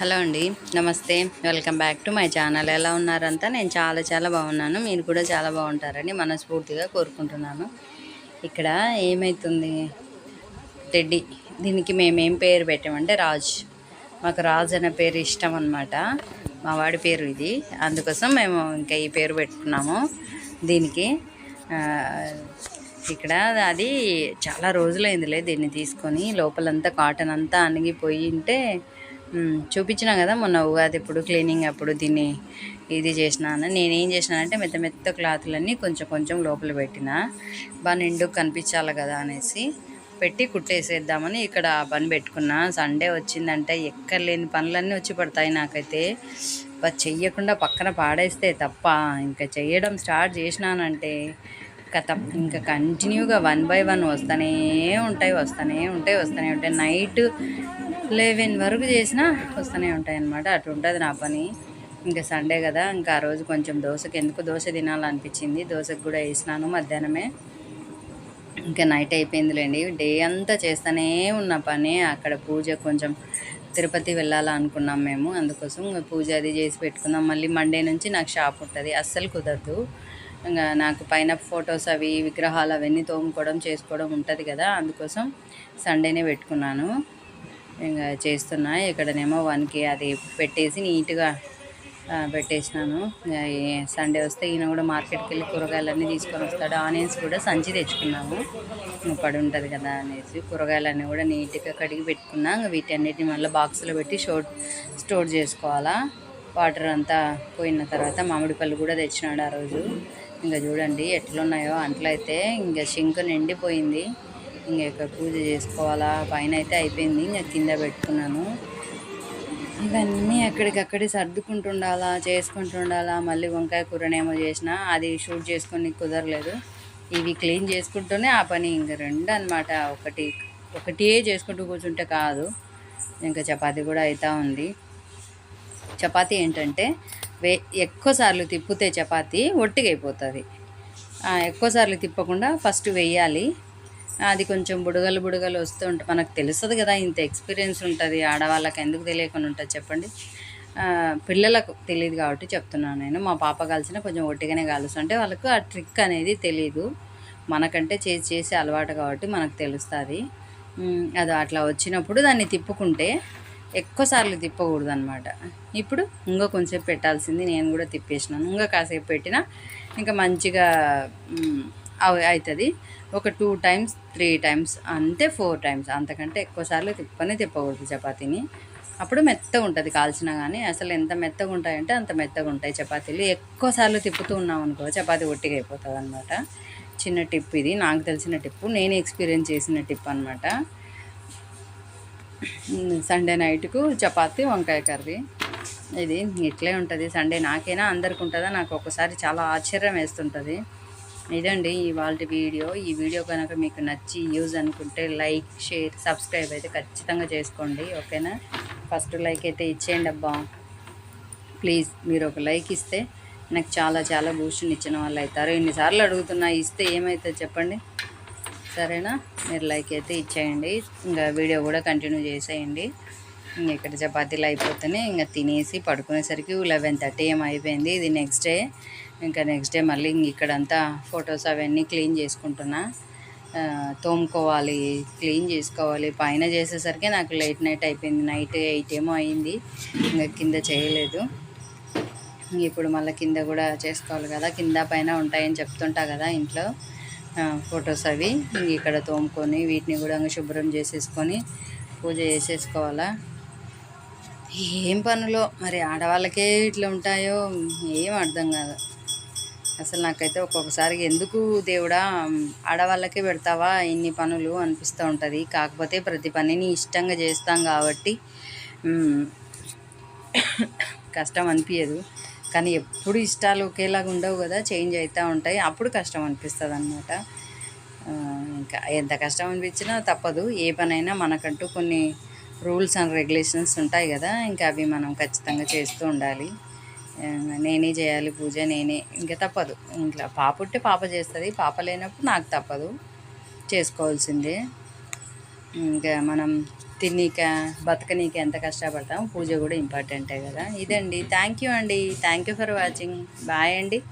Hello అండి నమస్తే. Welcome back to my channel. ఎలా ఉన్నారంతా? నేను చాలా చాలా బాగున్నాను. మీరు కూడా చాలా బాగుంటారని మనస్ఫూర్తిగా కోరుకుంటున్నాను. ఇక్కడ ఏమవుతుంది టెడ్డి దీనికి మేమేం పేరు పెట్టామంటే రాజ్. మాకు రాజ్ అనే పేరు ఇష్టం అనమాట మా వాడి పేరు ఇది. అందుకోసం మేము ఇంకా ఈ పేరు పెట్టుకున్నాము. దీనికి ఇక్కడ అది చాలా రోజులైందిలే దీన్ని తీసుకొని. లోపలంతా కాటన్ అంతా అణిగిపోయి ఉంటే చూపించినా కదా మొన్న ఉగాది ఇప్పుడు క్లీనింగ్ అప్పుడు దీన్ని ఇది చేసినాను నేనేం చేసినానంటే మెత్త మెత్త క్లాతులన్నీ కొంచెం కొంచెం లోపల పెట్టిన. బాగా నిండు కనిపించాలి కదా అనేసి పెట్టి కుట్టేసేద్దామని ఇక్కడ పని పెట్టుకున్నా. సండే వచ్చిందంటే ఎక్కర్లేని పనులన్నీ వచ్చి పడతాయి నాకైతే. చెయ్యకుండా పక్కన పాడేస్తే తప్ప ఇంకా చేయడం స్టార్ట్ చేసినానంటే కథ. ఇంకా కంటిన్యూగా వన్ బై వన్ వస్తూనే ఉంటాయి వస్తూనే ఉంటాయి వస్తూనే ఉంటాయి. నైట్ లెవెన్ వరకు చేసినా వస్తూనే ఉంటాయి అన్నమాట అటు ఉంటుంది నా పని. ఇంకా సండే కదా ఇంకా ఆ రోజు కొంచెం దోశకి ఎందుకు దోశ తినాలనిపించింది. దోశకు కూడా వేసినాను మధ్యాహ్నమే. ఇంకా నైట్ అయిపోయిందిలేండి. డే అంతా చేస్తూనే ఉన్న పని. అక్కడ పూజ కొంచెం తిరుపతి వెళ్ళాలనుకున్నాం మేము. అందుకోసం పూజ అది చేసి పెట్టుకుందాం మళ్ళీ మండే నుంచి నాకు షాప్ ఉంటుంది. అస్సలు కుదరదు. ఇంకా నాకు పైన ఫొటోస్ అవి విగ్రహాలు అవన్నీ తోముకోవడం చేసుకోవడం ఉంటుంది కదా. అందుకోసం సండేనే పెట్టుకున్నాను. ఇంకా చేస్తున్నా. ఇక్కడనేమో వన్కి అది పెట్టేసి నీట్గా పెట్టేసినాను. సండే వస్తే ఈయన కూడా మార్కెట్కి వెళ్ళి కూరగాయలన్నీ తీసుకొని వస్తాడు. ఆనియన్స్ కూడా సంచి తెచ్చుకున్నాము. ఇంకా పడి ఉంటుంది కదా అనేసి కూరగాయలన్నీ కూడా నీట్గా కడిగి పెట్టుకున్నా. ఇంకా వీటన్నిటిని మళ్ళీ బాక్స్లో పెట్టి షో స్టోర్ చేసుకోవాలా. వాటర్ అంతా పోయిన తర్వాత మామిడి పళ్ళు కూడా తెచ్చినాడు ఆ రోజు. ఇంకా చూడండి ఎట్లున్నాయో. అంట్లయితే ఇంకా షింక్ నిండిపోయింది. ఇంకా ఇక్కడ పూజ చేసుకోవాలా? పైన అయితే అయిపోయింది. ఇంకా కింద పెట్టుకున్నాను. ఇవన్నీ ఎక్కడికక్కడే సర్దుకుంటుండాలా చేసుకుంటుండాలా? మళ్ళీ వంకాయ కూరనేమో చేసిన అది షూట్ చేసుకొని కుదరలేదు. ఇవి క్లీన్ చేసుకుంటూనే ఆ పని ఇంక రెండు అనమాట ఒకటి ఒకటే చేసుకుంటూ కూర్చుంటే కాదు. ఇంకా చపాతీ కూడా అవుతూ ఉంది. చపాతీ ఏంటంటే వే ఎక్కువసార్లు తిప్పితే చపాతీ ఒట్టిగైపోతుంది. ఎక్కువసార్లు తిప్పకుండా ఫస్ట్ వేయాలి అది కొంచెం బుడగలు బుడగలు వస్తూ ఉంటాయి మనకు తెలుస్తుంది కదా ఇంత ఎక్స్పీరియన్స్ ఉంటుంది ఆడవాళ్ళకి ఎందుకు తెలియకుండా ఉంటుంది చెప్పండి. పిల్లలకు తెలియదు కాబట్టి చెప్తున్నాను నేను. మా పాప కాల్చిన కొంచెం ఒట్టిగానే కాలుస్తుంటే వాళ్ళకు ఆ ట్రిక్ అనేది తెలియదు మనకంటే చేసి చేసి అలవాటు కాబట్టి మనకు తెలుస్తుంది. అది అట్లా వచ్చినప్పుడు దాన్ని తిప్పుకుంటే ఎక్కువసార్లు తిప్పకూడదు అనమాట ఇప్పుడు ఇంకా కొంచెం పెట్టాల్సింది నేను కూడా తిప్పేసినాను. ఇంకా కాసేపు పెట్టినా ఇంకా మంచిగా అవ్- అవుతుంది ఒక టూ టైమ్స్ త్రీ టైమ్స్ అంతే ఫోర్ టైమ్స్ అంతకంటే ఎక్కువసార్లు తిప్పనే తిప్పకూడదు చపాతీని. అప్పుడు మెత్తగా ఉంటుంది కాల్చినా కానీ అసలు ఎంత మెత్తగా ఉంటాయంటే అంత మెత్తగా ఉంటాయి చపాతీలు. ఎక్కువసార్లు తిప్పుతూ ఉన్నాం అనుకో చపాతీ ఒట్టిగా అయిపోతుంది అనమాట చిన్న టిప్ ఇది నాకు తెలిసిన టిప్పు నేను ఎక్స్పీరియన్స్ చేసిన టిప్ అనమాట సండే నైట్కు చపాతి వంకాయ కర్రీ. ఇది ఇట్లే ఉంటుంది. సండే నాకైనా అందరికి ఉంటుందా? నాకు ఒకసారి చాలా ఆశ్చర్యం వేస్తుంటుంది. ఇదండి ఇవాళ వీడియో. ఈ వీడియో కనుక మీకు నచ్చి యూజ్ అనుకుంటే లైక్ షేర్ సబ్స్క్రైబ్ అయితే ఖచ్చితంగా చేసుకోండి. ఓకేనా? ఫస్ట్ లైక్ అయితే ఇచ్చేయండి అబ్బా. ప్లీజ్ మీరు ఒక లైక్ ఇస్తే నాకు చాలా చాలా బూస్ట్ని ఇచ్చిన వాళ్ళు అవుతారు ఎన్నిసార్లు అడుగుతున్నా ఇస్తే ఏమవుతుంది చెప్పండి? సరేనా? మీరు లైక్ అయితే ఇచ్చేయండి. ఇంకా వీడియో కూడా కంటిన్యూ చేసేయండి. ఇంక ఇక్కడ చపాతీలు అయిపోతేనే ఇంకా తినేసి పడుకునేసరికి లెవెన్ థర్టీ ఏం అయిపోయింది. ఇది నెక్స్ట్ డే. ఇంకా నెక్స్ట్ డే మళ్ళీ ఇంక ఇక్కడంతా ఫొటోస్ అవన్నీ క్లీన్ చేసుకుంటున్నా. తోముకోవాలి క్లీన్ చేసుకోవాలి. పైన చేసేసరికి నాకు లేట్ నైట్ అయిపోయింది. నైట్ ఎయిట్ ఏమో అయింది. ఇంకా కింద చేయలేదు. ఇప్పుడు మళ్ళీ కింద కూడా చేసుకోవాలి కదా. కింద పైన ఉంటాయని చెప్తుంటా కదా ఇంట్లో. ఫొటోస్ అవి ఇక్కడ తోముకొని వీటిని కూడా శుభ్రం చేసేసుకొని పూజ చేసేసుకోవాలా? ఏం పనులో? మరి ఆడవాళ్ళకే ఇట్లా ఉంటాయో? ఏం అర్థం కాదు. అసలు నాకైతే ఒక్కొక్కసారి ఎందుకు దేవుడా ఆడవాళ్ళకే పెడతావా? ఇన్ని పనులు అనిపిస్తూ ఉంటుంది. కాకపోతే ప్రతి పనిని ఇష్టంగా చేస్తాం కాబట్టి కష్టం అనిపించదు కానీ ఎప్పుడు ఇష్టాలు ఒకేలాగా ఉండవు కదా చేంజ్ అవుతూ ఉంటాయి. అప్పుడు కష్టం అనిపిస్తుంది అనమాట ఇంకా ఎంత కష్టం అనిపించినా తప్పదు. ఏ పనైనా మనకంటూ కొన్ని రూల్స్ అండ్ రెగ్యులేషన్స్ ఉంటాయి కదా ఇంకా అవి మనం ఖచ్చితంగా చేస్తూ ఉండాలి. నేనే చేయాలి పూజ నేనే ఇంకా తప్పదు. ఇంట్లో పాప ఉంటే పాప చేస్తుంది పాప లేనప్పుడు నాకు తప్పదు. చేసుకోవాల్సిందే. ఇంకా మనం తినీక బతకనీక ఎంత కష్టపడతాం పూజ కూడా ఇంపార్టెంటే కదా. ఇదండి. థ్యాంక్ యూ అండి. Thank you for watching bye అండి.